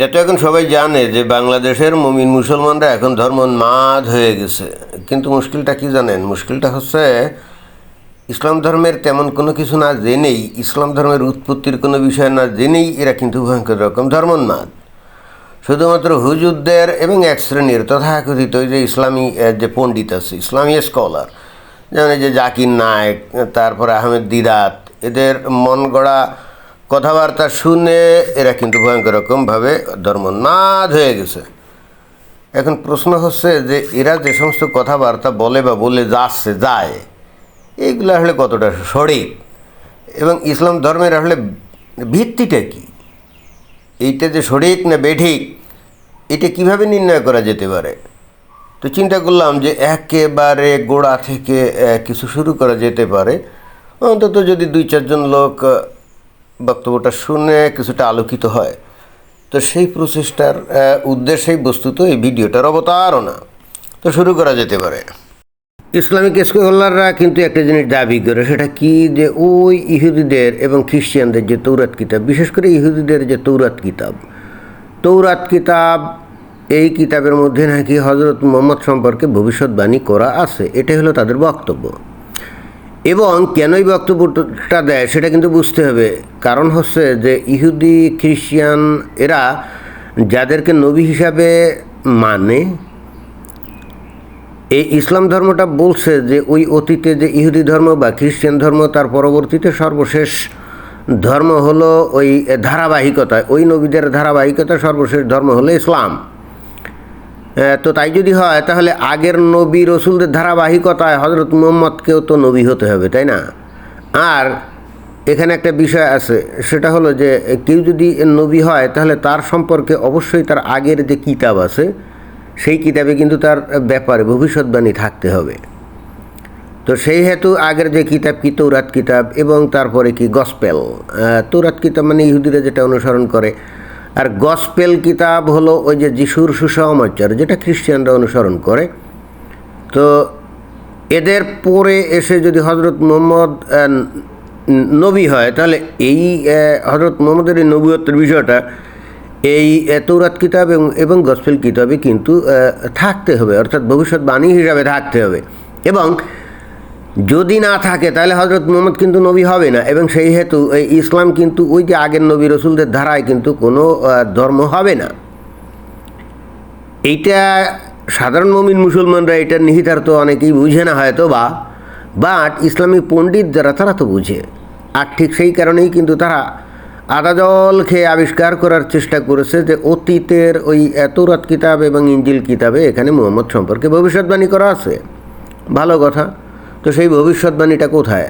এটা তো এখন সবাই জানে যে বাংলাদেশের মমিন মুসলমানরা এখন ধর্মোন্মাদ হয়ে গেছে। কিন্তু মুশকিলটা কি জানেন? মুশকিলটা হচ্ছে ইসলাম ধর্মের তেমন কোনো কিছু না জেনেই, ইসলাম ধর্মের উৎপত্তির কোনো বিষয় না জেনেই এরা কিন্তু ভয়ঙ্কর রকম ধর্মোন্মাদ শুধুমাত্র হুজুরদের এবং এক শ্রেণির তথাকথিত যে ইসলামী যে পণ্ডিত আছে, ইসলামী স্কলার যেমন যে জাকির নায়েক, তারপরে আহমেদ দিদাত, এদের মন গড়া কথাবার্তা শুনে এরা কিন্তু ভয়ঙ্কর রকমভাবে ধর্মনাদ হয়ে গেছে। এখন প্রশ্ন হচ্ছে যে এরা যে সমস্ত কথাবার্তা বলে বা বলে যাচ্ছে, যায় এইগুলো আসলে কতটা সঠিক? এবং ইসলাম ধর্মের আসলে ভিত্তিটা কী? এইটা যে সঠিক না বেঠিক, এটা কীভাবে নির্ণয় করা যেতে পারে? তো চিন্তা করলাম যে একেবারে গোড়া থেকে কিছু শুরু করা যেতে পারে। অন্তত যদি দুই চারজন লোক বক্তব্যটা শুনে কিছুটা আলোকিত হয়। তো সেই প্রচেষ্টার উদ্দেশ্যেই বস্তুত এই ভিডিওটার অবতারণা। তো শুরু করা যেতে পারে। ইসলামিক স্কলাররা কিন্তু একটা জিনিস দাবি করে, সেটা কি যে ওই ইহুদিদের এবং খ্রিস্টানদের যে তৌরাত কিতাব, বিশেষ করে ইহুদিদের যে তৌরাত কিতাব তৌরাত কিতাব এই কিতাবের মধ্যে নাকি হজরত মোহাম্মদ সম্পর্কে ভবিষ্যৎবাণী করা আছে, এটাই হলো তাদের বক্তব্য। এবং কেনই বক্তব্যটা দেয় সেটা কিন্তু বুঝতে হবে। কারণ হচ্ছে যে ইহুদি, খ্রিস্টান এরা যাদেরকে নবী হিসাবে মানে এই ইসলাম ধর্মটা বলছে যে ওই অতীতে যে ইহুদি ধর্ম বা খ্রিস্টান ধর্ম, তার পরবর্তীতে সর্বশেষ ধর্ম হলো ওই ধারাবাহিকতা, ওই নবীদের ধারাবাহিকতা সর্বশেষ ধর্ম হলো ইসলাম। তো তাই যদি হয়, তাহলে আগের নবী রসুলদের ধারাবাহিকতায় হজরত মোহাম্মদকেও তো নবী হতে হবে, তাই না? আর এখানে একটা বিষয় আছে, সেটা হলো যে কেউ যদি নবী হয়, তাহলে তার সম্পর্কে অবশ্যই তার আগের যে কিতাব আছে, সেই কিতাবে কিন্তু তার ব্যাপারে ভবিষ্যৎবাণী থাকতে হবে। তো সেই হেতু আগের যে কিতাব কি তৌরাত কিতাব এবং তারপরে কি, গসপেল। তৌরাত কিতাব মানে ইহুদিরা যেটা অনুসরণ করে আর গসপেল কিতাব হলো ওই যে যিশুর সুসমাচার, যেটা খ্রিস্টানরা অনুসরণ করে। তো এদের পরে এসে যদি হজরত মোহাম্মদ নবী হয়, তাহলে এই হজরত মোহাম্মদের এই নবীয়ত্বের বিষয়টা, এই তৌরাত কিতাব এবং এবং গসপেল কিতাবে কিন্তু থাকতে হবে। অর্থাৎ ভবিষ্যৎবাণী হিসাবে থাকতে হবে। এবং যদি না থাকে, তাহলে হজরত মোহাম্মদ কিন্তু নবী হবে না। এবং সেই হেতু এই ইসলাম কিন্তু ওই যে আগের নবী রসুলদের ধারায় কিন্তু কোনো ধর্ম হবে না। এইটা সাধারণ মমিন মুসলমানরা এটা নিহিতার্থ অনেকেই বুঝে না হয়তো বা বাট ইসলামী পণ্ডিত যারা, তারা তো বুঝে। আর ঠিক সেই কারণেই কিন্তু তারা আদা জল খেয়ে আবিষ্কার করার চেষ্টা করেছে যে অতীতের ওই তৌরাত কিতাব এবং ইঞ্জিল কিতাবে এখানে মোহাম্মদ সম্পর্কে ভবিষ্যৎবাণী করা আছে। ভালো কথা। তো সেই ভবিষ্যৎবাণীটা কোথায়?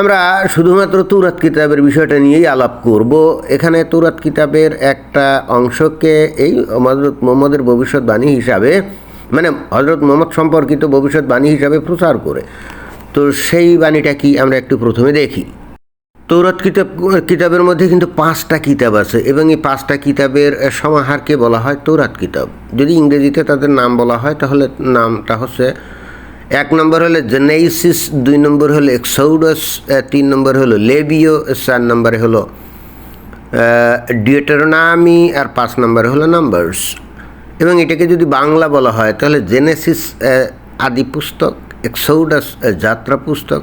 আমরা শুধুমাত্র তুরাত কিতাবের বিষয়টা নিয়েই আলাপ করব। এখানে তুরাত কিতাবের একটা অংশকে এই হজরত মোহাম্মদের ভবিষ্যৎবাণী হিসাবে মানে হজরত মোহাম্মদ সম্পর্কিত ভবিষ্যৎবাণী হিসাবে প্রচার করে। তো সেই বাণীটা কি আমরা একটু প্রথমে দেখি। তৌরাত কিতাব, কিতাবের মধ্যে কিন্তু পাঁচটা কিতাব আছে এবং এই পাঁচটা কিতাবের সমাহারকে বলা হয় তৌরাত কিতাব। যদি ইংরেজিতে তাদের নাম বলা হয়, তাহলে নামটা হচ্ছে এক নম্বর হলো জেনেইসিস, দুই নম্বর হলো এক্সৌডস তিন নম্বর হলো লেবিও চার নম্বরে হলো ডিয়েটারনামি আর পাঁচ নম্বরে হলো নাম্বারস। এবং এটাকে যদি বাংলা বলা হয়, তাহলে জেনেসিস আদি পুস্তক, এক্সৌডাস যাত্রা পুস্তক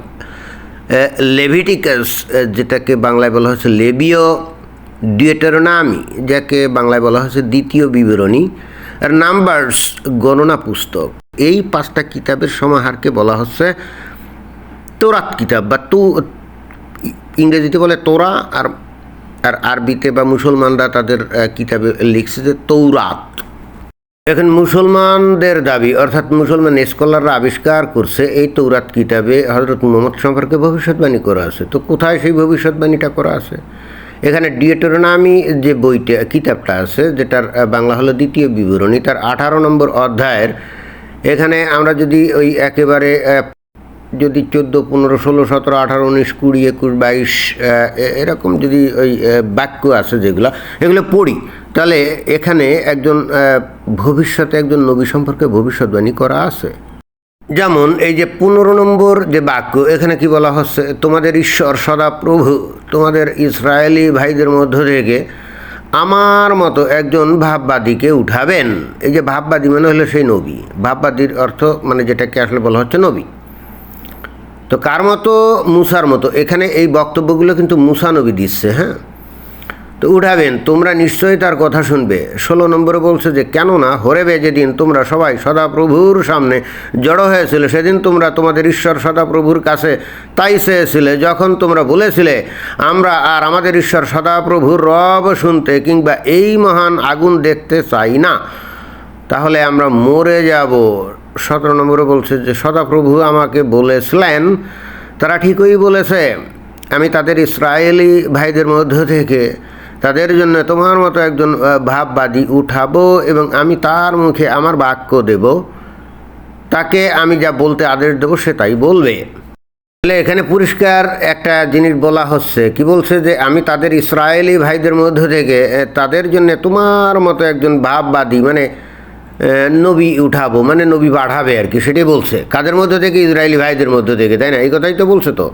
লেভিটিকাস যেটাকে বাংলায় বলা হয়েছে লেবিও ডিয়েটারনামি যাকে বাংলায় বলা হয়েছে দ্বিতীয় বিবরণী, আর নাম্বারস, গণনা পুস্তক। এই পাঁচটা কিতাবের সমাহারকে বলা হচ্ছে তোরাত কিতাব বা তু, ইংরেজিতে বলে তোরা আর আর আরবিতে বা মুসলমানরা তাদের কিতাবে লিখছে যে তৌরাত। এখন মুসলমানদের দাবি, অর্থাৎ মুসলমান স্কলাররা আবিষ্কার করছে এই তৌরাত কিতাবে হজরত মোহাম্মদ সম্পর্কে ভবিষ্যৎবাণী করা আছে। তো কোথায় সেই ভবিষ্যৎবাণীটা করা আছে? এখানে ডিয়েটোরনামি যে বইটা, কিতাবটা আছে, যেটার বাংলা হলো দ্বিতীয় বিবরণী, তার আঠারো নম্বর অধ্যায়ের এখানে আমরা যদি ওই একেবারে যদি চোদ্দ, পনেরো, ষোলো, সতেরো, আঠারো, উনিশ, কুড়ি, একুশ, বাইশ এরকম যদি ওই বাক্য আছে যেগুলো, এগুলো পড়ি, তাহলে এখানে একজন ভবিষ্যতে একজন নবী সম্পর্কে ভবিষ্যৎবাণী করা আছে। যেমন এই যে পনেরো নম্বর যে বাক্য, এখানে কি বলা হচ্ছে? তোমাদের ঈশ্বর সদা প্রভু তোমাদের ইসরায়েলি ভাইদের মধ্য থেকে আমার মতো একজন ভাববাদীকে উঠাবেন। এই যে ভাববাদী মানে হলো সেই নবী। ভাববাদীর অর্থ মানে যেটাকে আসলে বলা হচ্ছে নবী। তো কার মতো? মুসার মতো। এখানে এই বক্তব্যগুলো কিন্তু মুসা নবী দিচ্ছে হ্যাঁ? তো উঠাবেন, তোমরা নিশ্চয়ই তার কথা শুনবে। ষোলো নম্বরে বলছে যে কেন কেননা হরেবে যেদিন তোমরা সবাই সদাপ্রভুর সামনে জড়ো হয়েছিল, সেদিন তোমরা তোমাদের ঈশ্বর সদাপ্রভুর কাছে তাই চেয়েছিলে, যখন তোমরা বলেছিলে, আমরা আর আমাদের ঈশ্বর সদাপ্রভুর রব শুনতে কিংবা এই মহান আগুন দেখতে চাই না। তাহলে আমরা মরে যাব। সতেরো নম্বরে বলছে যে, সদাপ্রভু আমাকে বলেছিলেন। তারা ঠিকই বলেছে। আমি তাদের ইসরায়েলি ভাইদের মধ্য থেকে তাদের জন্য তোমার মতো একজন ভাববাদী উঠাবো এবং আমি তার মুখে আমার বাক্য দেব। তাকে আমি যা বলতে আদেশ দেবো সে তাই বলবে। তাহলে এখানে পরিষ্কার একটা জিনিস বলা হচ্ছে। কি বলছে যে আমি তাদের ইসরায়েলি ভাইদের মধ্য থেকে তাদের জন্য তোমার মতো একজন ভাববাদী মানে নবী উঠাবো মানে নবী বাড়াবে আর কি, সেটাই বলছে। কাদের মধ্য থেকে? ইসরায়েলি ভাইদের মধ্য থেকে, তাই না? এই কথাই তো বলছে তো।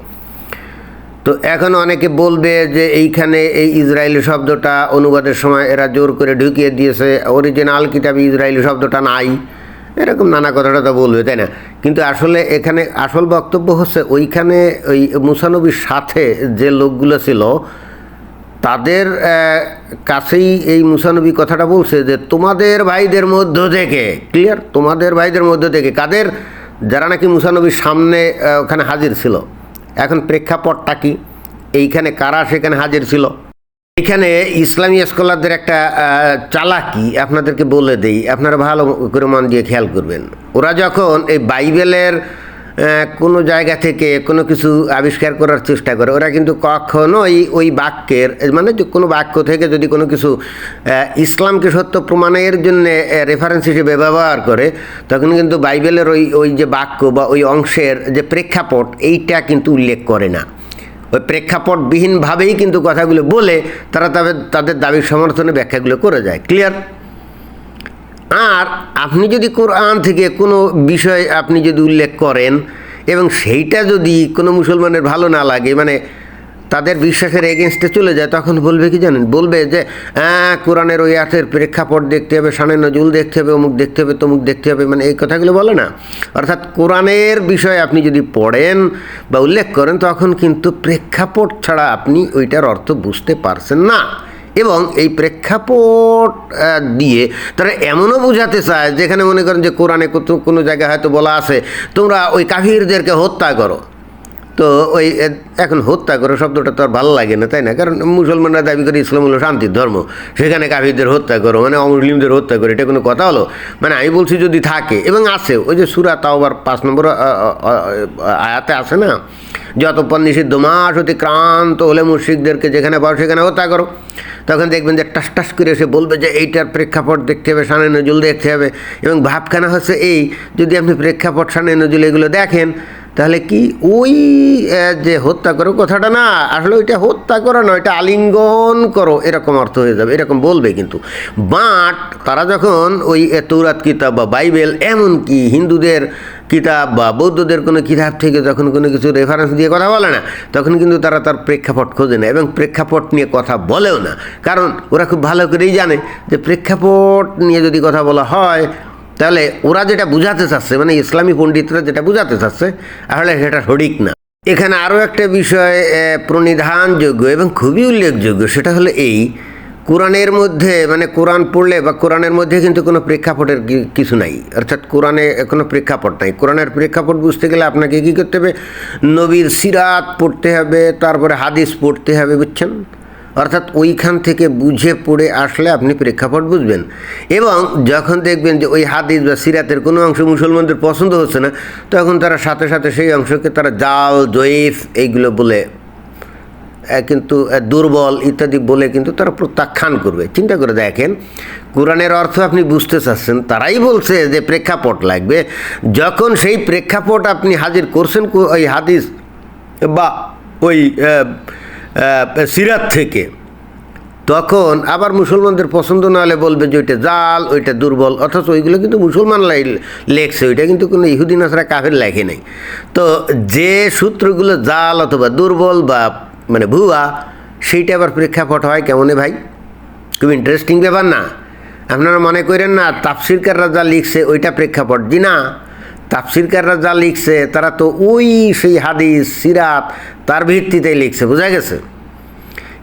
তো এখন অনেকে বলবে যে এইখানে এই ইসরায়েলি শব্দটা অনুবাদের সময় এরা জোর করে ঢুকিয়ে দিয়েছে অরিজিনাল কিতাবে ইসরায়েলি শব্দটা নাই। এরকম নানা কথাটা তো বলবে, তাই না? কিন্তু আসলে এখানে আসল বক্তব্য হচ্ছে ওইখানে ওই মুসানবীর সাথে যে লোকগুলো ছিল, তাদের কাছেই এই মুসানবী কথাটা বলছে যে, তোমাদের ভাইদের মধ্য থেকে ক্লিয়ার তোমাদের ভাইদের মধ্য থেকে, কাদের? যারা নাকি মুসানবীর সামনে ওখানে হাজির ছিল। এখন প্রেক্ষাপটটা কি? এইখানে কারা সেখানে হাজির ছিল? এখানে ইসলামী স্কলারদের একটা চালাকি আপনাদেরকে বলে দেই। আপনারা ভালো করে মন দিয়ে খেয়াল করবেন। ওরা যখন এই বাইবেলের কোনো জায়গা থেকে কোনো কিছু আবিষ্কার করার চেষ্টা করে। ওরা কিন্তু কখনোই ওই বাক্যের মানে কোনো বাক্য থেকে যদি কোনো কিছু ইসলামকে সত্য প্রমাণের জন্য রেফারেন্স হিসেবে ব্যবহার করে, তখন কিন্তু বাইবেলের ওই ওই যে বাক্য বা ওই অংশের যে প্রেক্ষাপট, এইটা কিন্তু উল্লেখ করে না। ওই প্রেক্ষাপটবিহীনভাবেই কিন্তু কথাগুলো বলে, তারা তাদের তাদের দাবির সমর্থনে ব্যাখ্যাগুলো করে যায়। ক্লিয়ার আর আপনি যদি কোরআন থেকে কোনো বিষয় আপনি যদি উল্লেখ করেন এবং সেইটা যদি কোনো মুসলমানের ভালো না লাগে মানে তাদের বিশ্বাসের এগেনস্টে চলে যায়, তখন বলবে কি জানেন? বলবে যে হ্যাঁ কোরআনের ওই আর্থের প্রেক্ষাপট দেখতে হবে সানে নজুল দেখতে হবে, অমুক দেখতে হবে, তমুক দেখতে হবে মানে এই কথাগুলো বলে না। অর্থাৎ কোরআনের বিষয়ে আপনি যদি পড়েন বা উল্লেখ করেন, তখন কিন্তু প্রেক্ষাপট ছাড়া আপনি ওইটার অর্থ বুঝতে পারছেন না। এবং এই প্রেক্ষাপট দিয়ে তারা এমনও বোঝাতে চায়, যেখানে মনে করেন যে কোরআনে কোনো জায়গায় হয়তো বলা আছে, তোমরা ওই কাফিরদেরকে হত্যা করো। তো ওই এখন হত্যা করো শব্দটা তো আর ভালো লাগে না, তাই না? কারণ মুসলমানরা দাবি করে ইসলাম হলো শান্তির ধর্ম। সেখানে কাফিরদের হত্যা করো মানে অমুসলিমদের হত্যা করো, এটা কোনো কথা হলো? মানে আমি বলছি যদি থাকে, এবং আছে, ওই যে সুরা তাওবার পাঁচ নম্বর আয়াতে আছে না? যতক্ষণ নিষিদ্ধ মাস অতি ক্রান্ত হলে মুশ্রিকদেরকে যেখানে পাও সেখানে হত্যা করো। তখন দেখবেন যে টাস টাস করে এসে বলবে যে এইটার প্রেক্ষাপট দেখতে হবে, সানে নজুল দেখতে হবে, এবং ভাবখানা হচ্ছে এই, যদি আপনি প্রেক্ষাপট সানে নজুল এগুলো দেখেন তাহলে কি ওই যে হত্যা করো কথাটা না, আসলে ওইটা হত্যা করো না, ওইটা আলিঙ্গন করো, এরকম অর্থ হয়ে যাবে, এরকম বলবে কিন্তু। বাট তারা যখন ওই তৌরাত কিতাব বা বাইবেল, এমনকি হিন্দুদের কিতাব বা বৌদ্ধদের কোনো কিতাব থেকে যখন কোনো কিছু রেফারেন্স দিয়ে কথা বলে না, তখন কিন্তু তারা তার প্রেক্ষাপট খোঁজে না এবং প্রেক্ষাপট নিয়ে কথা বলেও না। কারণ ওরা খুব ভালো করেই জানে যে প্রেক্ষাপট নিয়ে যদি কথা বলা হয় তাহলে ওরা যেটা বুঝাতে চাচ্ছে মানে ইসলামী পণ্ডিতরা যেটা বুঝাতে চাচ্ছে আসলে সেটা সঠিক না। এখানে আরও একটা বিষয় প্রণিধানযোগ্য এবং খুবই উল্লেখযোগ্য, সেটা হলো এই, কোরআনের মধ্যে মানে কোরআন পড়লে বা কোরআনের মধ্যে কিন্তু কোনো প্রেক্ষাপটের কিছু নাই। অর্থাৎ কোরআনে কোনো প্রেক্ষাপট নাই। কোরআনের প্রেক্ষাপট বুঝতে গেলে আপনাকে কী করতে হবে? নবীর সিরাত পড়তে হবে, তারপরে হাদিস পড়তে হবে, বুঝছেন? অর্থাৎ ওইখান থেকে বুঝে পড়ে আসলে আপনি প্রেক্ষাপট বুঝবেন। এবং যখন দেখবেন যে ওই হাদিস বা সিরাতের কোনো অংশ মুসলমানদের পছন্দ হচ্ছে না, তখন তারা সাথে সাথে সেই অংশকে তারা জাল, জয়ীফ এইগুলো বলে কিন্তু দুর্বল ইত্যাদি বলে কিন্তু তারা প্রত্যাখ্যান করবে। চিন্তা করে দেখেন, কোরআনের অর্থ আপনি বুঝতে চাচ্ছেন, তারাই বলছে যে প্রেক্ষাপট লাগবে। যখন সেই প্রেক্ষাপট আপনি হাজির করছেন ওই হাদিস বা ওই সিরাত থেকে। তখন আবার মুসলমানদের পছন্দ না হলে বলবে যে ওইটা জাল, ওইটা দুর্বল, অথচ ওইগুলো কিন্তু মুসলমান লেখছে, ওইটা কিন্তু কোনো ইহুদিন আসারা কাফের লেখে নাই। তো যে সূত্রগুলো জাল অথবা দুর্বল বা মানে ভুয়া, সেইটা আবার প্রেক্ষাপট হয় কেমনে ভাই? খুব ইন্টারেস্টিং ব্যাপার না। আপনারা মনে করেন না, তাফসিরকাররা যা লিখছে, ওইটা প্রেক্ষাপট। জি না তাফসিরকাররা যা লিখছে, তারা তো ওই সেই হাদিস, সিরাত তার ভিত্তিতেই লিখছে, বোঝা গেছে?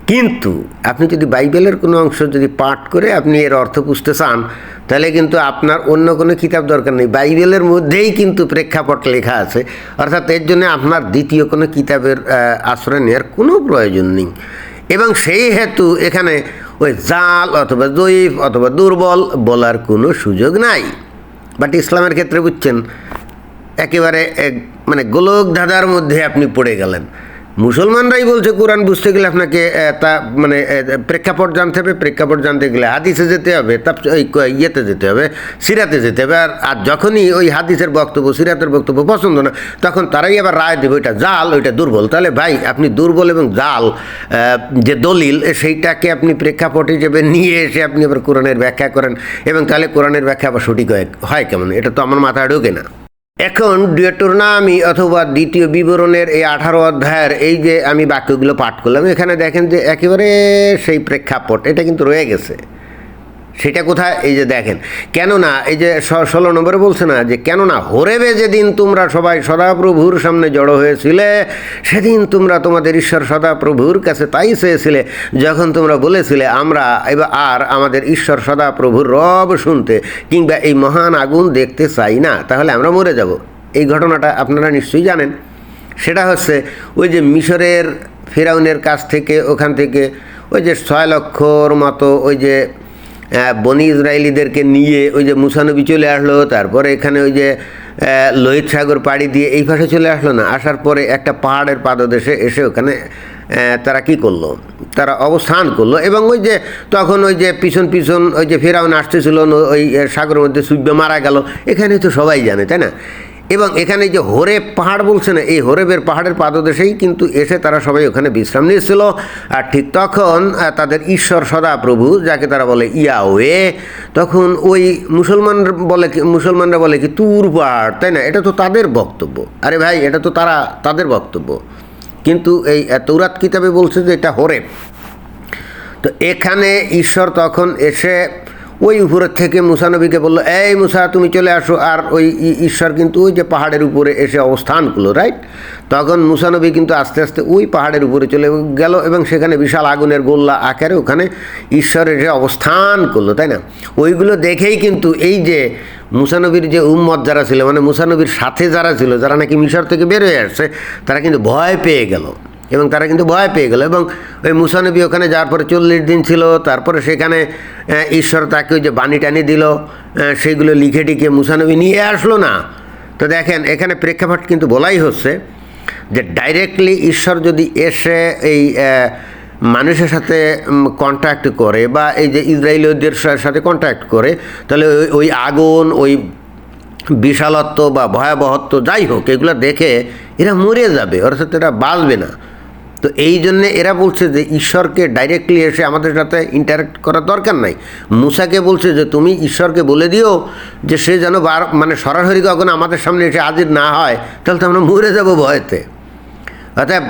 কিন্তু আপনি যদি বাইবেলের কোনো অংশ যদি পাঠ করে আপনি এর অর্থ বুঝতে চান, তাহলে কিন্তু আপনার অন্য কোনো কিতাব দরকার নেই। বাইবেলের মধ্যেই কিন্তু প্রেক্ষাপট লেখা আছে, অর্থাৎ এর জন্য আপনার দ্বিতীয় কোনো কিতাবের আশ্রয় নেওয়ার কোনো প্রয়োজন নেই। এবং সেই হেতু এখানে ওই জাল অথবা জয়ীফ অথবা দুর্বল বলার কোনো সুযোগ নাই। বাট ইসলামের ক্ষেত্রে বুঝছেন একেবারে এক মানে গোলক ধাঁধার মধ্যে আপনি পড়ে গেলেন। মুসলমানরাই বলছে, কোরআন বুঝতে গেলে আপনাকে তা মানে প্রেক্ষাপট জানতে হবে, প্রেক্ষাপট জানতে গেলে হাদিসে যেতে হবে, তা ওই ইয়েতে যেতে হবে, সিরাতে যেতে হবে, আর আর যখনই ওই হাদিসের বক্তব্য, সিরাতের বক্তব্য পছন্দ না, তখন তারাই আবার রায় দেবে, ওইটা জাল, ওইটা দুর্বল। তাহলে ভাই, আপনি দুর্বল এবং জাল যে দলিল, সেইটাকে আপনি প্রেক্ষাপট হিসেবে নিয়ে এসে আপনি আবার কোরআনের ব্যাখ্যা করেন, এবং তাহলে কোরআনের ব্যাখ্যা আবার সঠিক হয় কেমন? এটা তো আমার মাথায় ঢোকে না। এখন ডিয়েটোরনামি অথবা দ্বিতীয় বিবরণের এই আঠারো অধ্যায়ের এই যে আমি বাক্যগুলো পাঠ করলাম, এখানে দেখেন যে একেবারে সেই প্রেক্ষাপট, এটা কিন্তু রয়ে গেছে। সেটা কোথায়? এই যে দেখেন। কেননা, এই যে ষোলো নম্বরে বলছে না যে, কেননা হরেবে যেদিন তোমরা সবাই সদাপ্রভুর সামনে জড়ো হয়েছিলে, সেদিন তোমরা তোমাদের ঈশ্বর সদাপ্রভুর কাছে তাই চেয়েছিলে, যখন তোমরা বলেছিলে, আমরা এবার আর আমাদের ঈশ্বর সদাপ্রভুর রব শুনতে কিংবা এই মহান আগুন দেখতে চাই না, তাহলে আমরা মরে যাব। এই ঘটনাটা আপনারা নিশ্চয়ই জানেন। সেটা হচ্ছে, ওই যে মিশরের ফেরাউনের কাছ থেকে, ওখান থেকে ওই যে ছয় লক্ষর মতো ওই যে বনি ইসরায়েলিদেরকে নিয়ে ওই যে মুসানবী চলে আসলো, তারপরে এখানে ওই যে লোহিত সাগর পাড়ি দিয়ে এই পাশে চলে আসলো না, আসার পরে একটা পাহাড়ের পাদদেশে এসে ওখানে তারা কি করল? তারা অবস্থান করল এবং ওই যে তখন ওই যে পিছন পিছন ওই যে ফেরাউন আসতেছিল ওই সাগরের মধ্যে সূর্য মারা গেল, এখানে তো সবাই জানে, তাই না? এবং এখানে যে হরেব পাহাড় বলছে না এই হরেবের পাহাড়ের পাদদেশেই কিন্তু এসে তারা সবাই ওখানে বিশ্রাম নিয়েছিল। আর ঠিক তখন তাদের ঈশ্বর সদাপ্রভু, যাকে তারা বলে ইয়াওয়ে, তখন ওই মুসলমান বলে মুসলমানরা বলে কি, তুর পাহাড়, তাই না? এটা তো তাদের বক্তব্য। আরে ভাই, এটা তো তারা, তাদের বক্তব্য। কিন্তু এই তৌরাত কিতাবে বলছে যে এটা হরেব। তো এখানে ঈশ্বর তখন এসে ওই উপরের থেকে মুসানবীকে বলল, এই মুসা, তুমি চলে আসো। আর ওই ঈশ্বর কিন্তু ওই যে পাহাড়ের উপরে এসে অবস্থান করল রাইট তখন মুসানবী কিন্তু আস্তে আস্তে ওই পাহাড়ের উপরে চলে গেল এবং সেখানে বিশাল আগুনের গোল্লা আকারে ওখানে ঈশ্বর এসে অবস্থান করল, তাই না? ওইগুলো দেখেই কিন্তু এই যে মুসানবীর যে উম্মত যারা ছিল মানে মুসানবীর সাথে যারা ছিল, যারা নাকি মিশর থেকে বের হয়ে আসছে, তারা কিন্তু ভয় পেয়ে গেল। এবং তারা কিন্তু ভয় পেয়ে গেল এবং ওই মুসানবী ওখানে যাওয়ার পরে চল্লিশ দিন ছিল তারপরে সেখানে ঈশ্বর তাকে ওই যে বাণী টানি দিল আহ, সেইগুলো লিখে টিকে মুসানবী নিয়ে আসলো না। তো দেখেন এখানে প্রেক্ষাপট কিন্তু বলাই হচ্ছে যে ডাইরেক্টলি ঈশ্বর যদি এসে এই মানুষের সাথে কন্ট্যাক্ট করে বা এই যে ইসরায়েলীয়দের সাথে কন্ট্যাক্ট করে তাহলে ওই আগুন ওই বিশালত্ব বা ভয়াবহত্ব যাই হোক এগুলো দেখে এরা মরে যাবে অর্থাৎ এরা বাঁচবে না। তো এই জন্যে এরা বলছে যে ঈশ্বরকে ডাইরেক্টলি এসে আমাদের সাথে ইন্টারাক্ট করার দরকার নাই। মুসাকে বলছে যে তুমি ঈশ্বরকে বলে দিও যে সে যেন বার মানে সরাসরি কখনো আমাদের সামনে এসে হাজির না হয়, তাহলে তো আমরা মরে যাব ভয়েতে। অর্থাৎ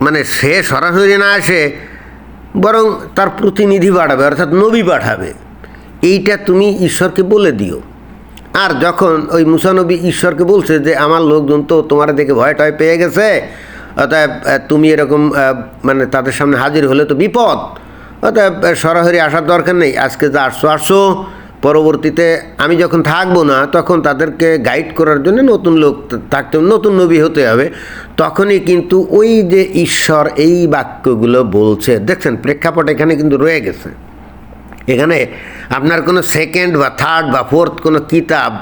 মানে সে সরাসরি না আসে বরং তার প্রতিনিধি পাঠাবে অর্থাৎ নবী পাঠাবে। এইটা তুমি ঈশ্বরকে বলে দিও। আর যখন ওই মুসানবী ঈশ্বরকে বলছে যে, আমার লোকজন তো তোমার দেখে ভয় টয় পেয়ে গেছে অতএব তুমি এরকম মানে তাদের সামনে হাজির হলে তো বিপদ। অতএব সরাসরি আসার দরকার নেই। আজকে যা আসছো আসছো। পরবর্তীতে আমি যখন থাকব না, তখন তাদেরকে গাইড করার জন্য নতুন লোক থাকতে নতুন নবী হতে হবে। তখনই কিন্তু ওই যে ঈশ্বর এই বাক্যগুলো বলছে, দেখছেন, প্রেক্ষাপট এখানে কিন্তু রয়ে গেছে। এখানে আপনার কোনো সেকেন্ড বা থার্ড বা ফোর্থ কোনো কিতাব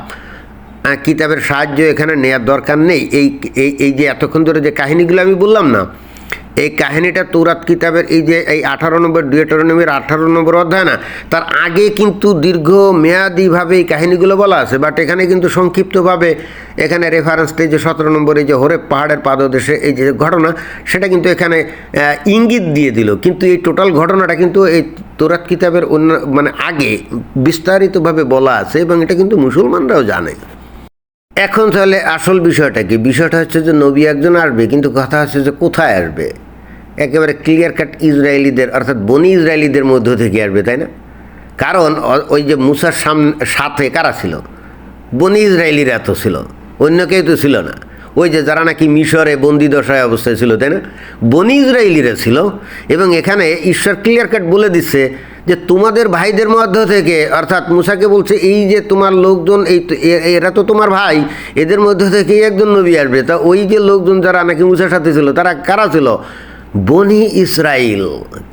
কিতাবের সাহায্য এখানে নেওয়ার দরকার নেই। এই এই যে এতক্ষণ ধরে যে কাহিনীগুলো আমি বললাম না, এই কাহিনীটা তৌরাত কিতাবের এই যে এই আঠারো নম্বর ডিয়েটরনমির আঠারো নম্বর অধ্যায় না, তার আগে কিন্তু দীর্ঘ মেয়াদিভাবে এই কাহিনীগুলো বলা আছে বাট এখানে কিন্তু সংক্ষিপ্তভাবে এখানে রেফারেন্সটা যে সতেরো নম্বর এই যে হরে পাহাড়ের পাদদেশে এই যে ঘটনা, সেটা কিন্তু এখানে ইঙ্গিত দিয়ে দিল। কিন্তু এই টোটাল ঘটনাটা কিন্তু এই তোরাত কিতাবের অন্য মানে আগে বিস্তারিতভাবে বলা আছে এবং এটা কিন্তু মুসলমানরাও জানে। এখন তাহলে আসল বিষয়টা কি? বিষয়টা হচ্ছে যে নবী একজন আসবে, কিন্তু কথা হচ্ছে যে কোথায় আসবে? একেবারে ক্লিয়ার কাট ইসরায়েলিদের, অর্থাৎ বনি ইসরায়েলিদের মধ্য থেকে আসবে, তাই না? কারণ ওই যে মুসার সাম সাথে কারা ছিল? বনি ইসরায়েলিরা তো ছিল, অন্য কেউ তো ছিল না। ওই যে যারা নাকি মিশরে বন্দি দশায় অবস্থায় ছিল, তাই না? বনি ইসরায়েলিরা ছিল, এবং এখানে ঈশ্বর ক্লিয়ার কাট বলে দিচ্ছে যে তোমাদের ভাইদের মধ্য থেকে, অর্থাৎ মুসাকে বলছে, এই যে তোমার লোকজন, এই এরা তো তোমার ভাই, এদের মধ্য থেকেই একজন নবী আসবে। তা ওই যে লোকজন যারা নাকি মুসার সাথে ছিল, তারা কারা ছিল? বনি ইসরায়েল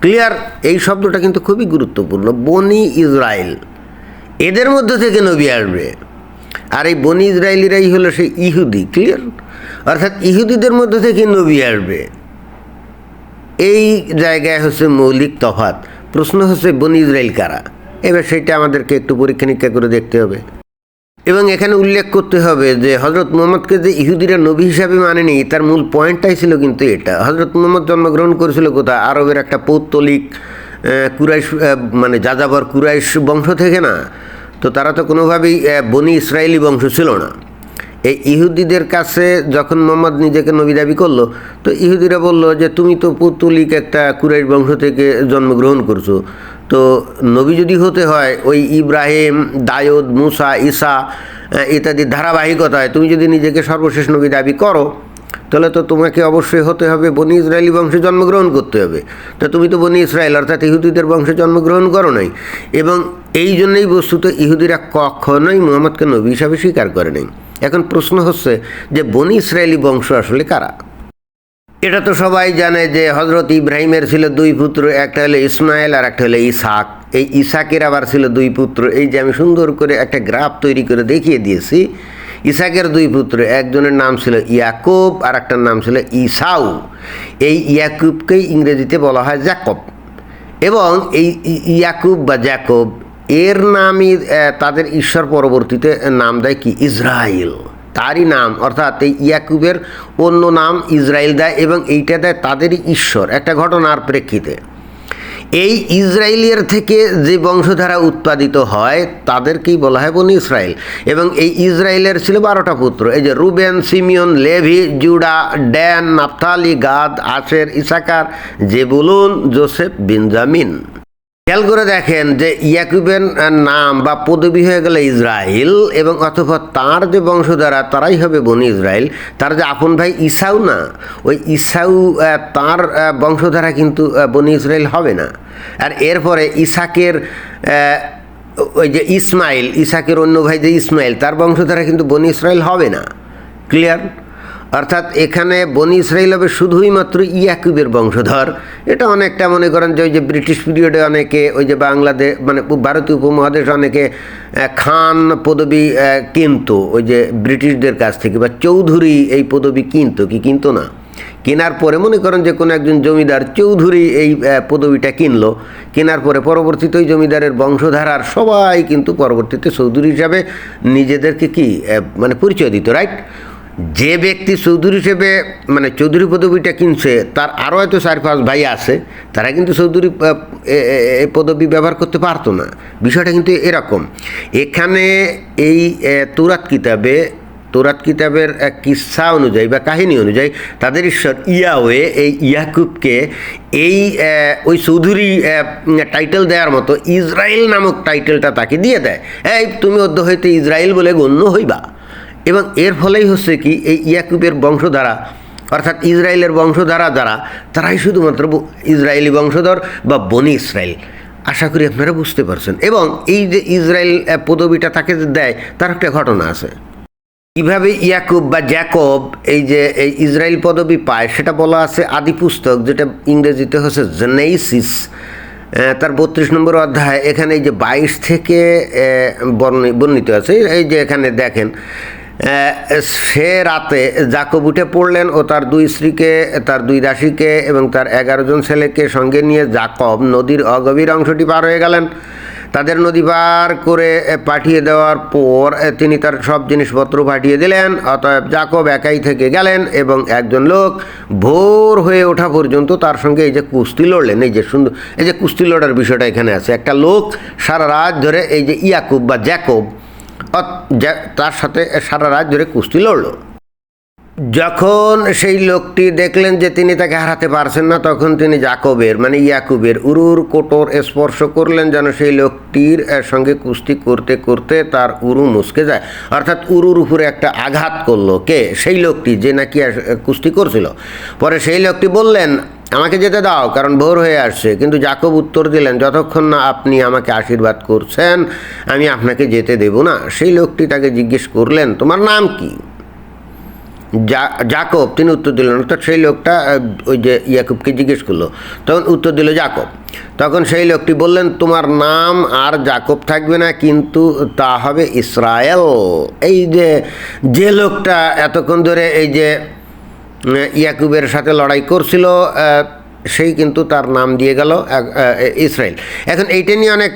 ক্লিয়ার এই শব্দটা কিন্তু খুবই গুরুত্বপূর্ণ। বনি ইসরায়েল এদের মধ্য থেকে নবী আসবে। আর এই বনি ইসরায়েলিরাই হলো সেই ইহুদি ক্লিয়ার অর্থাৎ ইহুদিদের মধ্য থেকে নবী আসবে। এই জায়গায় হচ্ছে মৌলিক তফাত প্রশ্ন হচ্ছে, বনি ইসরায়েল কারা? এবার সেটা আমাদেরকে একটু পরীক্ষা নিরীক্ষা করে দেখতে হবে। এবং এখানে উল্লেখ করতে হবে যে হজরত মোহাম্মদকে যে ইহুদিরা নবী হিসাবে মানেনি, তার মূল পয়েন্টটাই ছিল কিন্তু এটা। হজরত মোহাম্মদ জন্মগ্রহণ করেছিল কোথায়? আরবের একটা পৌত্তলিক কুরাইশ মানে যাযাবর কুরাইশ বংশ থেকে না? তো তারা তো কোনোভাবেই বনি ইসরায়েলি বংশ ছিল না। এই ইহুদিদের কাছে যখন মোহাম্মদ নিজেকে নবী দাবি করল তো ইহুদিরা বলল যে তুমি তো পুতুলিক একটা কুরাইশ বংশ থেকে জন্মগ্রহণ করছ। তো নবী যদি হতে হয় ওই ইব্রাহিম দায়দ মুসা আহ, ইত্যাদি ধারাবাহিকতায় তুমি যদি নিজেকে সর্বশেষ নবী দাবি করো তাহলে তো তোমাকে অবশ্যই হতে হবে বনি ইসরায়েলি বংশে জন্মগ্রহণ করতে হবে। তো তুমি তো বনি ইসরায়েল অর্থাৎ ইহুদিদের বংশে জন্মগ্রহণ করো নাই। এবং এই জন্যই বস্তুত ইহুদিরা কখনোই মুহাম্মদকে নবী হিসাবে স্বীকার করে নাই। এখন প্রশ্ন হচ্ছে যে বনি ইসরায়েলি বংশ আসলে কারা? এটা তো সবাই জানে যে হজরত ইব্রাহিমের ছিল দুই পুত্র, একটা হলো ইসমাইল আর একটা হলো ইসাক। এই ইসাকের আবার ছিল দুই পুত্র। এই যে আমি সুন্দর করে একটা গ্রাফ তৈরি করে দেখিয়ে দিয়েছি, ইসাকের দুই পুত্র, একজনের নাম ছিল ইয়াকুব আর একটার নাম ছিল ইসাউ এই ইয়াকুবকেই ইংরেজিতে বলা হয় জ্যাকব। এবং এই ইয়াকুব বা জ্যাকব এর নামই তাদের ঈশ্বর পরবর্তীতে নাম দেয় কি? ইসরায়েল তারই নাম, অর্থাৎ এই ইয়াকুবের অন্য নাম ইসরায়েল দেয় এবং এইটা দেয় তাদেরই ঈশ্বর। একটা ঘটনার প্রেক্ষিতে, এই ইসরায়েলের থেকে যে বংশধারা উৎপাদিত হয়, তাদেরকেই বলা হয় বনি ইসরায়েল এবং এই ইসরায়েলের ছিল বারোটা পুত্র। এই যে Reuben, Simeon, Levi, Judah, Dan, Naphtali, Gad Asher Issachar, Zebulun, Joseph, Benjamin. খেয়াল করে দেখেন যে ইয়াকুবের নাম বা পদবী হয়ে গেল ইসরায়েল এবং অথবা তার যে বংশধারা, তারাই হবে বনি ইসরায়েল তার যে আপন ভাই ইসাউ না, ওই ইসাউ তার বংশধারা কিন্তু বনি ইসরায়েল হবে না। আর এরপরে ইসাকের ওই যে ইসমাইল, ইসাকের অন্য ভাই যে ইসমাইল, তার বংশধারা কিন্তু বনি ইসরায়েল হবে না। ক্লিয়ার অর্থাৎ এখানে বনি ইসরায়েল হবে শুধুই মাত্র ইয়াকুবের বংশধর। এটা অনেকটা মনে করেন যে ওই যে ব্রিটিশ পিরিয়ডে অনেকে, ওই যে বাংলাদেশ মানে ভারতীয় উপমহাদেশে অনেকে খান পদবি কিনতো, ওই যে ব্রিটিশদের কাছ থেকে, বা চৌধুরী এই পদবি কিনতো কি কিনতো না? কেনার পরে মনে করেন যে কোনো একজন জমিদার চৌধুরী এই পদবিটা কিনলো। কেনার পরে পরবর্তীতে ওই জমিদারের বংশধারার সবাই কিন্তু পরবর্তীতে চৌধুরী হিসাবে নিজেদেরকে কি মানে পরিচয় দিত, রাইট? যে ব্যক্তি চৌধুরী হিসেবে মানে চৌধুরী পদবিটা কিনছে, তার আরও হয়তো চার পাঁচ ভাই আছে, তারা কিন্তু চৌধুরী এই পদবি ব্যবহার করতে পারতো না। বিষয়টা কিন্তু এরকম। এখানে এই তুরাত কিতাবে, তোরাত কিতাবের কিসা অনুযায়ী বা কাহিনী অনুযায়ী তাদের ঈশ্বর ইয়াওয়ে, এই ইয়াকুবকে এই ওই চৌধুরী টাইটেল দেওয়ার মতো ইসরায়েল নামক টাইটেলটা তাকে দিয়ে দেয়। এই, তুমি অদ্য হইতে ইসরায়েল বলে গণ্য হইবা। এবং এর ফলেই হচ্ছে কি, এই ইয়াকুবের বংশধারা, অর্থাৎ ইসরায়েলের বংশধারা যারা, তারাই শুধুমাত্র ইসরায়েলি বংশধর বা বনি ইসরায়েল। আশা করি আপনারা বুঝতে পারছেন। এবং এই যে ইসরায়েল পদবিটা তাকে দেয়, তার একটা ঘটনা আছে। কীভাবে ইয়াকুব বা জ্যাকব এই যে, এই ইসরায়েল পদবি পায়, সেটা বলা আছে আদি পুস্তক, যেটা ইংরেজিতে হচ্ছে জেনেইসিস। তার বত্রিশ নম্বর অধ্যায়, এখানে এই যে বাইশ থেকে বর্ণিত আছে। এই যে এখানে দেখেন সে রাতে জাকব উঠে পড়লেন ও তার দুই স্ত্রীকে, তার দুই দাসীকে এবং তার এগারো জন ছেলেকে সঙ্গে নিয়ে জাকব নদীর অগভীর অংশটি পার হয়ে গেলেন। তাদের নদী পার করে পাঠিয়ে দেওয়ার পর তিনি তার সব জিনিসপত্র পাঠিয়ে দিলেন। অতএব জাকব একাই থেকে গেলেন এবং একজন লোক ভোর হয়ে ওঠা পর্যন্ত তার সঙ্গে এই যে কুস্তি লড়লেন। এই যে সুন্দর, এই যে কুস্তি লড়ার বিষয়টা এখানে আছে। একটা লোক সারা রাত ধরে এই যে ইয়াকুব বা জ্যাকব তার সাথে সারা রাত ধরে কুস্তি লড়লো। যখন সেই লোকটি দেখলেন যে তিনি তাকে হারাতে পারছেন না, তখন তিনি জাকবের মানে ইয়াকুবের উরুর কোটর স্পর্শ করলেন যেন সেই লোকটির সঙ্গে কুস্তি করতে করতে তার উরু মুসকে যায়। অর্থাৎ উরুর উপরে একটা আঘাত করল। কে? সেই লোকটি যে নাকি কুস্তি করছিল। পরে সেই লোকটি বললেন আমাকে যেতে দাও, কারণ ভোর হয়ে আসছে। কিন্তু জাকব উত্তর দিলেন, যতক্ষণ না আপনি আমাকে আশীর্বাদ করছেন, আমি আপনাকে যেতে দেব না। সেই লোকটি তাকে জিজ্ঞেস করলেন, তোমার নাম কি? জাকব তিনি উত্তর দিলেন, অর্থাৎ সেই লোকটা ওই যে ইয়াকুবকে জিজ্ঞেস করল। তখন উত্তর দিল জাকব তখন সেই লোকটি বললেন, তোমার নাম আর জাকব থাকবে না, কিন্তু তা হবে ইসরায়েল। এই যে যে লোকটা এতক্ষণ ধরে এই যে ইয়াকুবের সাথে লড়াই করছিল সেই কিন্তু তার নাম দিয়ে গেল ইসরায়েল। এখন এইটা নিয়ে অনেক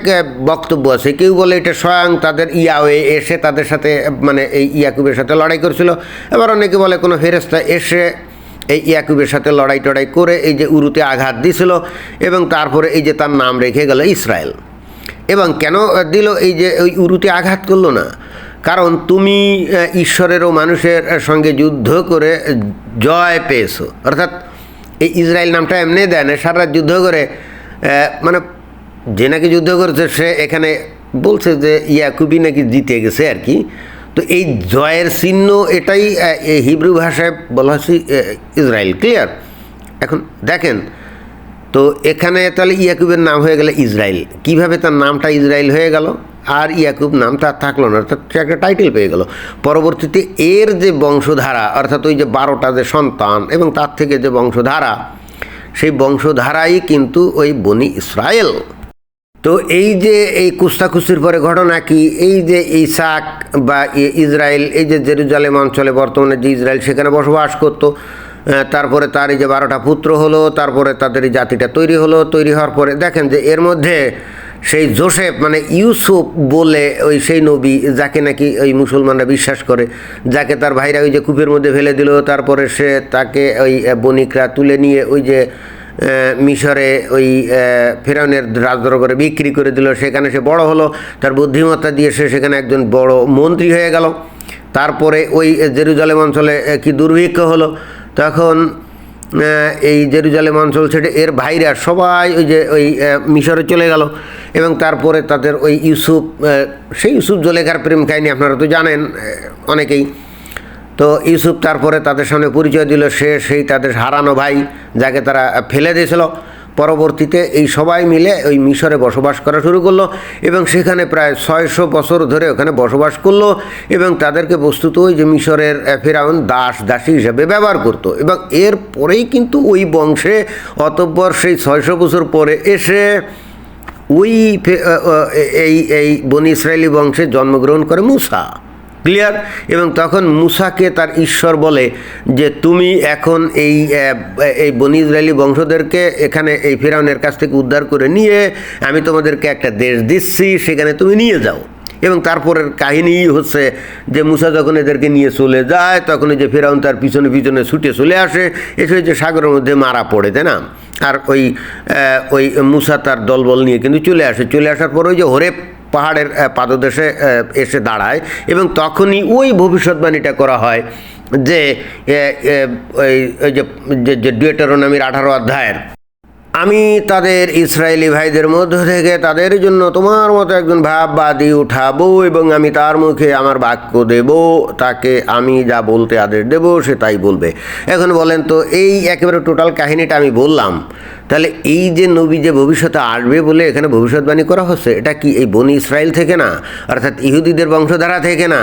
বক্তব্য আছে। কেউ বলে এটা স্বয়ং তাদের ইয়াওয়ে এসে তাদের সাথে মানে এই ইয়াকুবের সাথে লড়াই করছিল। এবার অনেকে বলে কোনো ফেরেস্তা এসে এই ইয়াকুবের সাথে লড়াই টড়াই করে এই যে উরুতে আঘাত দিছিল এবং তারপরে এই যে তার নাম রেখে গেল ইসরায়েল। এবং কেন দিল এই যে ওই উরুতে আঘাত করল না? কারণ তুমি ঈশ্বরের ও মানুষের সঙ্গে যুদ্ধ করে জয় পেয়েছ। অর্থাৎ এই ইসরায়েল নামটা এমনি দেয় না, সারা যুদ্ধ করে মানে যে নাকি যুদ্ধ করেছে, সে এখানে বলছে যে ইয়াকুবি নাকি জিতে গেছে আর কি। তো এই জয়ের চিহ্ন এটাই হিব্রু ভাষায় বলা হচ্ছে ইসরায়েল, ক্লিয়ার? এখন দেখেন, তো এখানে তাহলে ইয়াকুবের নাম হয়ে গেল ইসরায়েল। কীভাবে তার নামটা ইসরায়েল হয়ে গেল? আর ইয়াকুব নাম তার থাকল না, অর্থাৎ সে একটা টাইটেল পেয়ে গেল। পরবর্তীতে এর যে বংশধারা, অর্থাৎ ওই যে বারোটা যে সন্তান এবং তার থেকে যে বংশধারা, সেই বংশধারাই কিন্তু ওই বনি ইসরায়েল। তো এই যে এই কুস্তাকুস্তির পরে ঘটনা কি? এই যে ইসাক বা ইসরায়েল, এই যে জেরুজালেম অঞ্চলে বর্তমানে যে ইসরায়েল সেখানে বসবাস করতো তারপরে তার এই যে বারোটা পুত্র হলো, তারপরে তাদের এই জাতিটা তৈরি হলো, তৈরি হওয়ার পরে দেখেন যে এর মধ্যে সেই জোসেফ মানে ইউসুফ বলে ওই সেই নবী, যাকে নাকি ওই মুসলমানরা বিশ্বাস করে, যাকে তার ভাইরা ওই যে কূপের মধ্যে ফেলে দিল, তারপরে সে তাকে ওই বণিকরা তুলে নিয়ে ওই যে মিশরে ওই ফেরাউনের রাজদরবারে বিক্রি করে দিল। সেখানে সে বড় হলো, তার বুদ্ধিমত্তা দিয়ে সে সেখানে একজন বড় মন্ত্রী হয়ে গেল। তারপরে ওই জেরুজালেম অঞ্চলে কি দুর্ভিক্ষ হলো, তখন এই জেরুজালেম অঞ্চল ছেড়ে এর ভাইরা সবাই ওই যে ওই মিশরে চলে গেল। এবং তারপরে তাদের ওই ইউসুফ সেই ইউসুফ জলেখার প্রেম কাহিনী আপনারা তো জানেন অনেকেই। তো ইউসুফ তারপরে তাদের সামনে পরিচয় দিল, সে সেই তাদের হারানো ভাই যাকে তারা ফেলে দিয়েছিল। পরবর্তীতে এই সবাই মিলে ওই মিশরে বসবাস করা শুরু করল এবং সেখানে প্রায় ছয়শো বছর ধরে ওখানে বসবাস করল এবং তাদেরকে বস্তুত ওই যে মিশরের ফেরাউন দাস, দাসী হিসেবে ব্যবহার করতো এবং এর পরেই কিন্তু ওই বংশে অতঃপর সেই ছয়শো বছর পরে এসে ওই এই এই বনি ইসরায়েলি বংশে জন্মগ্রহণ করে মুসা। ক্লিয়ার? এবং তখন মুসাকে তার ঈশ্বর বলে যে, তুমি এখন এই এই বনি ইসরায়েলি বংশদেরকে এখানে এই ফেরাউনের কাছ থেকে উদ্ধার করে নিয়ে আমি তোমাদেরকে একটা দেশ দিচ্ছি, সেখানে তুমি নিয়ে যাও। এবং তারপরের কাহিনী হচ্ছে যে, মুসা যখন এদেরকে নিয়ে চলে যায়, তখন যে ফেরাউন তার পিছনে পিছনে ছুটে চলে আসে, এসে যে সাগরের মধ্যে মারা পড়ে, তাই না? আর ওই ওই মুসা তার দলবল নিয়ে কিন্তু চলে আসে। চলে আসার পর ওই যে হরে পাহাড়ের পাদদেশে এসে দাঁড়ায় এবং তখনই ওই ভবিষ্যৎবাণীটা করা হয় যে ওই যে ডুয়েটারোনামির আঠারো অধ্যায়ের। আমি তাদের ইসরায়েলি ভাইদের মধ্য থেকে তাদের জন্য তোমার মতো একজন ভাব ভাববাদী উঠাবো এবং আমি তার মুখে আমার বাক্য দেব, তাকে আমি যা বলতে আদেশ দেব সে তাই বলবে। এখন বলেন তো, এই একেবারে টোটাল কাহিনীটা আমি বললাম। তাহলে এই যে নবী যে ভবিষ্যতে আসবে বলে এখানে ভবিষ্যৎবাণী করা হচ্ছে, এটা কি এই বনি ইসরায়েল থেকে না? অর্থাৎ ইহুদিদের বংশধারা থেকে না?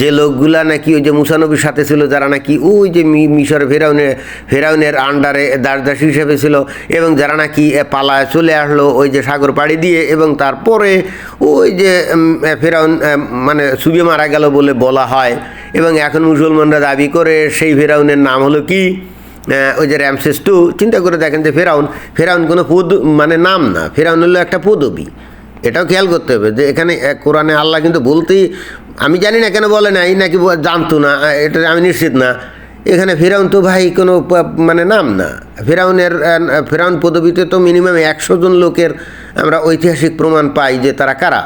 যে লোকগুলা নাকি ওই যে মুসানবীর সাথে ছিল, যারা নাকি ওই যে মিশর ফেরাউনের ফেরাউনের আন্ডারে দাস দাসী হিসেবে ছিল, এবং যারা নাকি পালায় চলে আসলো ওই যে সাগর পাড়ি দিয়ে, এবং তারপরে ওই যে ফেরাউন মানে সুবে মারা গেল বলে বলা হয়, এবং এখন মুসলমানরা দাবি করে সেই ফেরাউনের নাম হলো কি? ওই যে র্যামসেস টু চিন্তা করে দেখেন যে ফেরাউন ফেরাউন কোনো পদ মানে নাম না। ফেরাউন হলো একটা পদবী। এটাও খেয়াল করতে হবে যে এখানে কোরআনে আল্লাহ কিন্তু বলতেই, আমি জানি না কেন বলে নাই, নাকি জানতো না এটা আমি নিশ্চিত না। এখানে ফেরাউন তো ভাই কোনো মানে নাম না। ফেরাউনের ফেরাউন পদবীতে তো মিনিমাম একশো জন লোকের আমরা ঐতিহাসিক প্রমাণ পাই যে তারা কারা।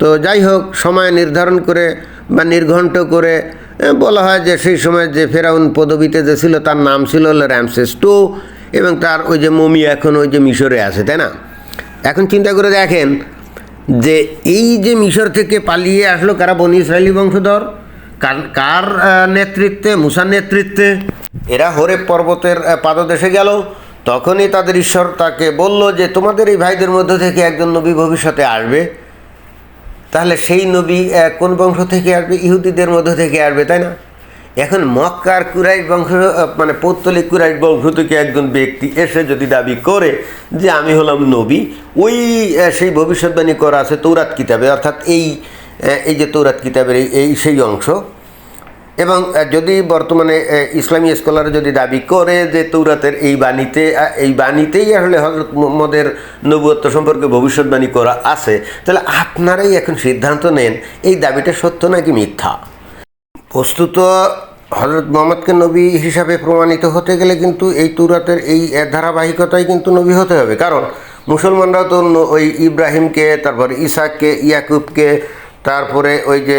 তো যাই হোক, সময় নির্ধারণ করে বা নির্ঘণ্ট করে বলা হয় যে সেই সময় যে ফেরাউন পদবিতে যে ছিল, তার নাম ছিল র্যামসেস টু এবং তার ওই যে মমি এখন ওই যে মিশরে আছে, তাই না? এখন চিন্তা করে দেখেন যে এই যে মিশর থেকে পালিয়ে আসলো কারা? বনি ইসরায়েলি বংশধর। কার নেতৃত্বে? মুসার নেতৃত্বে। এরা হরেব পর্বতের পাদদেশে গেল। তখনই তাদের ঈশ্বর তাকে বলল যে, তোমাদের এই ভাইদের মধ্য থেকে একজন নবী ভবিষ্যতে আসবে। তাহলে সেই নবী কোন বংশ থেকে আসবে? ইহুদিদের মধ্য থেকে আসবে, তাই না? এখন মক্কার কুরাইশ বংশ মানে পৌত্তলিক কুরাইশ বংশ থেকে একজন ব্যক্তি এসে যদি দাবি করে যে আমি হলাম নবী, ওই সেই ভবিষ্যৎবাণী করা আছে তৌরাত কিতাবে, অর্থাৎ এই এই যে তৌরাত কিতাবের এই- এই সেই অংশ এবং যদি বর্তমানে ইসলামী স্কলার যদি দাবি করে যে তৌরাতের এই বাণীতে এই বাণীতেই আসলে হজরত মোহাম্মদের নবুয়ত্ব সম্পর্কে ভবিষ্যৎবাণী করা আছে, তাহলে আপনারাই এখন সিদ্ধান্ত নেন, এই দাবিটা সত্য নাকি মিথ্যা? বস্তুত হজরত মোহাম্মদকে নবী হিসাবে প্রমাণিত হতে গেলে কিন্তু এই তুরাতের এই ধারাবাহিকতাই কিন্তু নবী হতে হবে। কারণ মুসলমানরা তো ওই ইব্রাহিমকে, তারপর ইসাককে, ইয়াকুবকে তারপরে ওই যে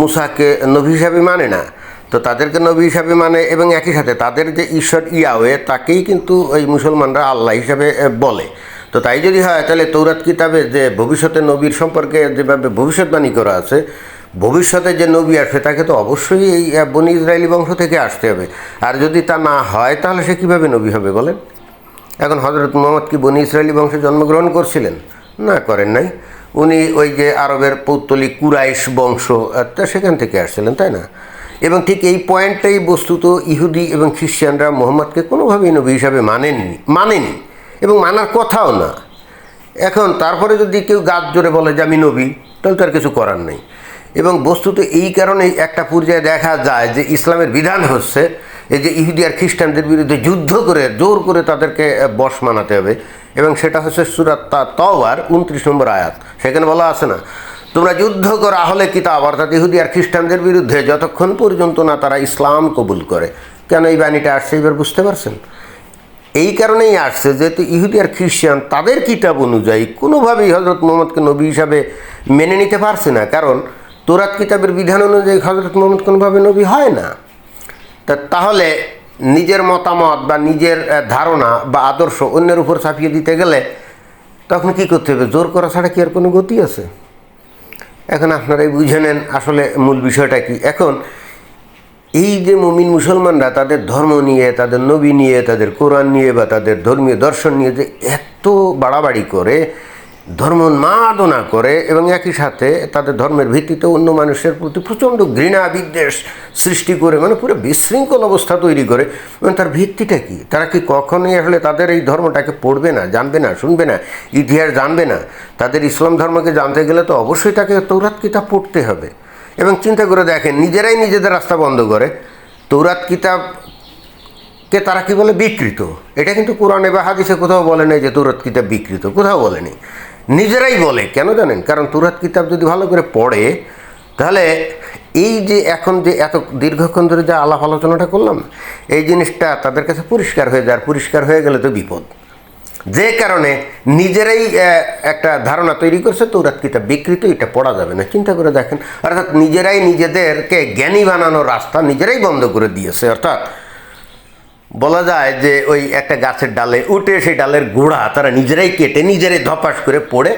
মুসাকে নবী হিসাবে মানে না। তো তাদেরকে নবী হিসাবে মানে এবং একই সাথে তাদের যে ঈশ্বর ইয়াওয়ে, তাকেই কিন্তু ওই মুসলমানরা আল্লাহ হিসাবে বলে। তো তাই যদি হয়, তাহলে তৌরাত কিতাবে যে ভবিষ্যতে নবীর সম্পর্কে যেভাবে ভবিষ্যৎবাণী করা আছে, ভবিষ্যতে যে নবী আসবে, তাকে তো অবশ্যই এই বনি ইসরায়েলি বংশ থেকে আসতে হবে। আর যদি তা না হয়, তাহলে সে কীভাবে নবী হবে বলেন? এখন হজরত মোহাম্মদ কি বনি ইসরায়েলি বংশে জন্মগ্রহণ করছিলেন? না, করেন নাই। উনি ওই যে আরবের পৌত্তলিক কুরাইশ বংশ তা সেখান থেকে আসছিলেন, তাই না? এবং ঠিক এই পয়েন্টটাই বস্তুত ইহুদি এবং খ্রিস্টানরা মোহাম্মদকে কোনোভাবেই নবী হিসাবে মানেননি, মানেনি এবং মানার কথাও না। এখন তারপরে যদি কেউ গাছ জোরে বলে যে আমি নবী, তাহলে তার কিছু করার নেই। এবং বস্তুত এই কারণেই একটা পর্যায়ে দেখা যায় যে ইসলামের বিধান হচ্ছে এই যে ইহুদি আর খ্রিস্টানদের বিরুদ্ধে যুদ্ধ করে, জোর করে তাদেরকে বশ মানাতে হবে। এবং সেটা হচ্ছে সুরাত তা, তওবার, উনত্রিশ নম্বর আয়াত। সেখানে বলা আছে না, তোমরা যুদ্ধ করো, আহলে কিতাব, অর্থাৎ ইহুদি আর খ্রিস্টানদের বিরুদ্ধে যতক্ষণ পর্যন্ত না তারা ইসলাম কবুল করে। কেন এই বাণীটা আসছে এবার বুঝতে পারছেন? এই কারণেই আসছে যেহেতু ইহুদি আর খ্রিস্টান তাদের কিতাব অনুযায়ী কোনোভাবেই হজরত মোহাম্মদকে নবী হিসাবে মেনে নিতে পারছে না। কারণ তোরাত কিতাবের বিধান অনুযায়ী হজরত মোহাম্মদ কোনোভাবে নবী হয় না। তাহলে নিজের মতামত বা নিজের ধারণা বা আদর্শ অন্যের উপর ছাপিয়ে দিতে গেলে তখন কী করতে হবে? জোর করা ছাড়া কি আর কোনো গতি আছে? এখন আপনারাই বুঝে নেন আসলে মূল বিষয়টা কি। এখন এই যে মুমিন মুসলমানরা তাদের ধর্ম নিয়ে, তাদের নবী নিয়ে, তাদের কোরআন নিয়ে বা তাদের ধর্মীয় দর্শন নিয়ে যে এত বাড়াবাড়ি করে ধর্ম উন্মাদনা করে এবং একই সাথে তাদের ধর্মের ভিত্তিতে অন্য মানুষের প্রতি প্রচণ্ড ঘৃণা, বিদ্বেষ সৃষ্টি করে মানে পুরো বিশৃঙ্খল অবস্থা তৈরি করে। এবং তার ভিত্তিটা কি? তারা কি কখনোই আসলে তাদের এই ধর্মটাকে পড়বে না, জানবে না, শুনবে না, ইতিহাস জানবে না? তাদের ইসলাম ধর্মকে জানতে গেলে তো অবশ্যই তাকে তৌরাত কিতাব পড়তে হবে। এবং চিন্তা করে দেখেন, নিজেরাই নিজেদের রাস্তা বন্ধ করে। তৌরাত কিতাবকে তারা কি বলে? বিকৃত। এটা কিন্তু কোরআনে বা হাদিসে কোথাও বলে নাই যে তৌরাত কিতাব বিকৃত, কোথাও বলেনি নিজেরাই বলে, কেন জানেন? কারণ তৌরাত কিতাব যদি ভালো করে পড়ে, তাহলে এই যে এখন যে এত দীর্ঘক্ষণ ধরে যে আলাপ আলোচনাটা করলাম, এই জিনিসটা তাদের কাছে পরিষ্কার হয়ে যায়, আর পরিষ্কার হয়ে গেলে তো বিপদ। যে কারণে নিজেরাই একটা ধারণা তৈরি করছে তৌরাত কিতাব বিকৃত, এটা পড়া যাবে না। চিন্তা করে দেখেন, অর্থাৎ নিজেরাই নিজেদেরকে জ্ঞানী বানানোর রাস্তা নিজেরাই বন্ধ করে দিয়েছে, অর্থাৎ বলা যায় যে ওই একটা গাছের ডালে উঠে সেই ডালের গোড়া তারা নিজেরাই কেটে, নিজেরাই ধপাস করে পড়ে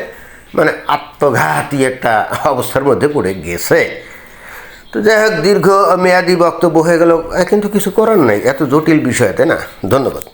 মানে আত্মঘাতী একটা অবস্থার মধ্যে পড়ে গেছে। তো যাই হোক, দীর্ঘ মেয়াদি বক্তব্য হয়ে গেল, কিন্তু কিছু করার নাই, এত জটিল বিষয়, তাই না? ধন্যবাদ।